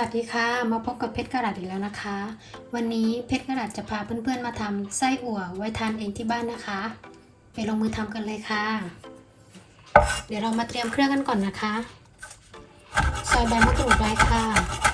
วัสดีค่ะ มาพบกับเพชรกระดาษอีกแล้วนะคะ วันนี้เพชรกระดาษจะพาเพื่อนๆมาทำไส้อั่วไว้ทานเองที่บ้านนะคะ ไปลงมือทำกันเลยค่ะ เดี๋ยวเรามาเตรียมเครื่องกันก่อนนะคะ ซอยใบมะกรูดไว้ค่ะ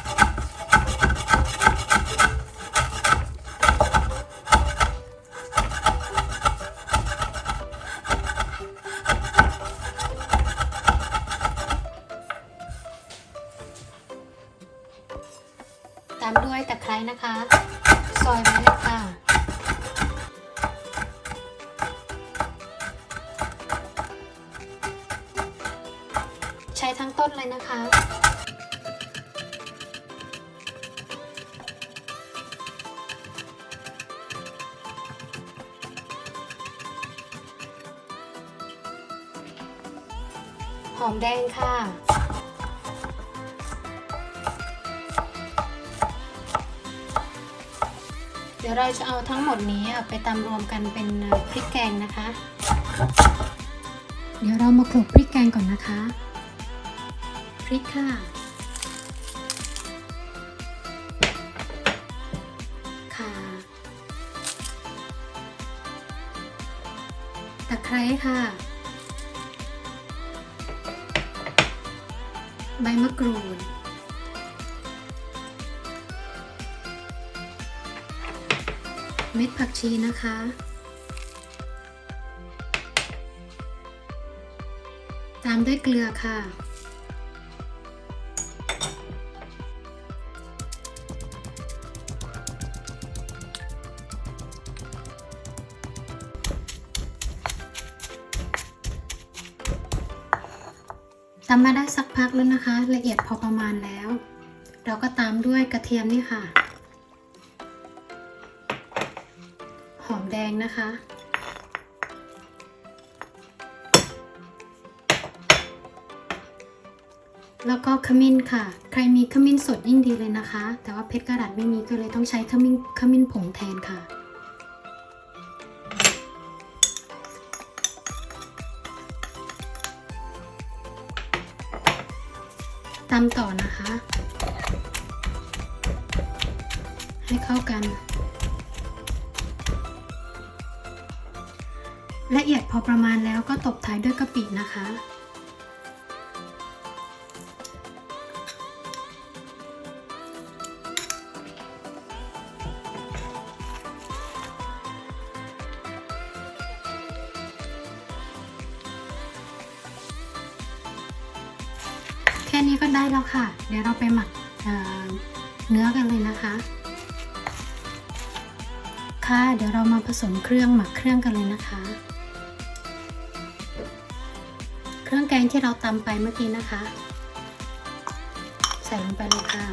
ตามด้วยตะไคร้นะคะ ซอยไว้เลยค่ะใช้ทั้งต้นเลยนะคะ หอมแดงค่ะ ดี๋ยวเราจะเอาทั้งหมดนี้ไปตำรวมกันเป็นพริกแกงนะคะ เดี๋ยวเรามาโขลกพริกแกงก่อนนะคะ พริกค่ะค่ะตะไคร้ค่ะ ใบมะกรูด เม็ดผักชีนะคะ ตามด้วยเกลือค่ะตำมาได้สักพักแล้วนะคะ ละเอียดพอประมาณแล้ว เราก็ตามด้วยกระเทียมนี่ค่ะ แดงนะคะ แล้วก็ขมิ้นค่ะ ใครมีขมิ้นสดยิ่งดีเลยนะคะ แต่ว่าเพชรกระดาษไม่มีก็เลยต้องใช้ขมิ้นขมิ้นผงแทนค่ะตามต่อนะคะ ให้เข้ากัน ละเอียดพอประมาณแล้วก็ตบท้ายด้วยกะปินะคะ แค่นี้ก็ได้แล้วค่ะ เดี๋ยวเราไปหมักเเนื้อกันเลยนะคะ ค่ะ เดี๋ยวเรามาผสมเครื่องหมักเครื่องกันเลยนะคะ เครื่องแกงที่เราตำไปเมื่อกี้นะคะ ใส่ลงไปเลยค่ะ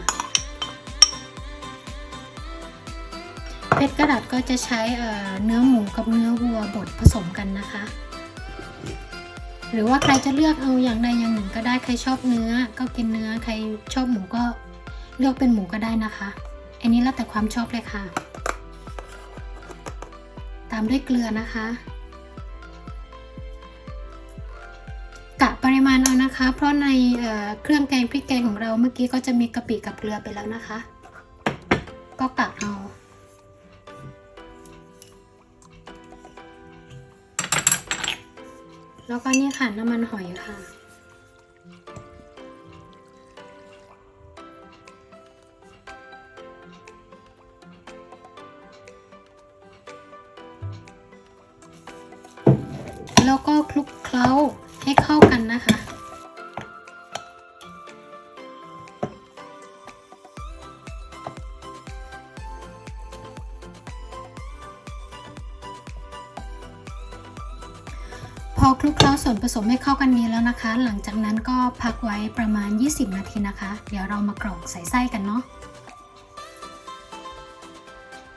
เพชรกระดาษก็จะใช้เเนื้อหมูกับเนื้อวัวบดผสมกันนะคะ หรือว่าใครจะเลือกเอาอย่างใดอย่างหนึ่งก็ได้ใครชอบเนื้อก็กินเนื้อใครชอบหมูก็เลือกเป็นหมูก็ได้นะคะ อันนี้แล้วแต่ความชอบเลยค่ะ ตามด้วยเกลือนะคะ นะคะ เพราะในเเครื่องแกงพริกแกงของเราเมื่อกี้ก็จะมีกะปิกับเกลือไปแล้วนะคะ ก็กะเอาแล้วก็นี่ค่ะน้ำมันหอยค่ะ แล้วก็คลุกเคล้าให้เข้ากันนะคะ อคลุกเคล้าส่วนผสมให้เข้ากันดีแล้วนะคะ หลังจากนั้นก็พักไว้ประมาณ 20 นาทีนะคะ เดี๋ยวเรามากรอกใส่ไส้กันเนาะ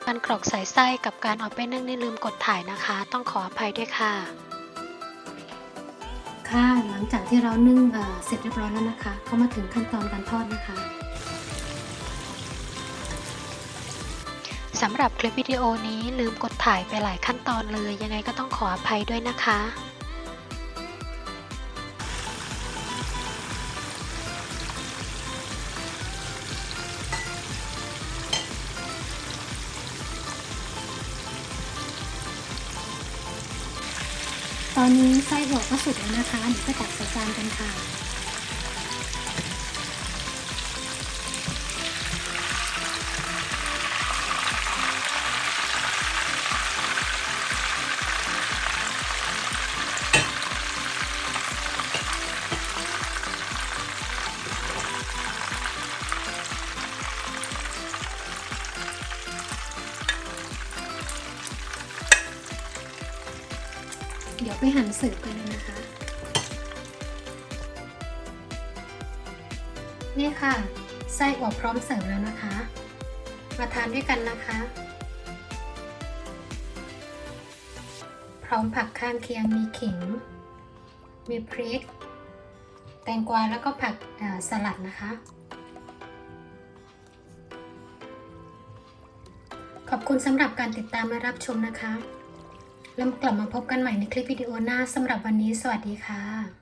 การกรอกใส่ไส้กับการเอาไปนึ่งนี่ลืมกดถ่ายนะคะ ต้องขออภัยด้วยค่ะ ค่ะหลังจากที่เรานึ่งเอ่อเสร็จเรียบร้อยแล้วนะคะ ก็มาถึงขั้นตอนการทอดนะคะสำหรับคลิปวิดีโอนี้ลืมกดถ่ายไปหลายขั้นตอนเลย ยังไงก็ต้องขออภัยด้วยนะคะ ตอนนี้ไส้อั่วก็สุกแล้วนะคะเดี๋ยวก็ตักใส่จานกันค่ะ ไปหั่นเสิร์ฟกันเลยนะคะ นี่ค่ะ ไส้อั่วพร้อมเสิร์ฟแล้วนะคะ มาทานด้วยกันนะคะ พร้อมผักข้างเคียงมีขิง มีพริก แตงกวาแล้วก็ผักสลัดนะคะ ขอบคุณสำหรับการติดตามและรับชมนะคะ แล้วกลับมาพบกันใหม่ในคลิปวิดีโอหน้าสำหรับวันนี้สวัสดีค่ะ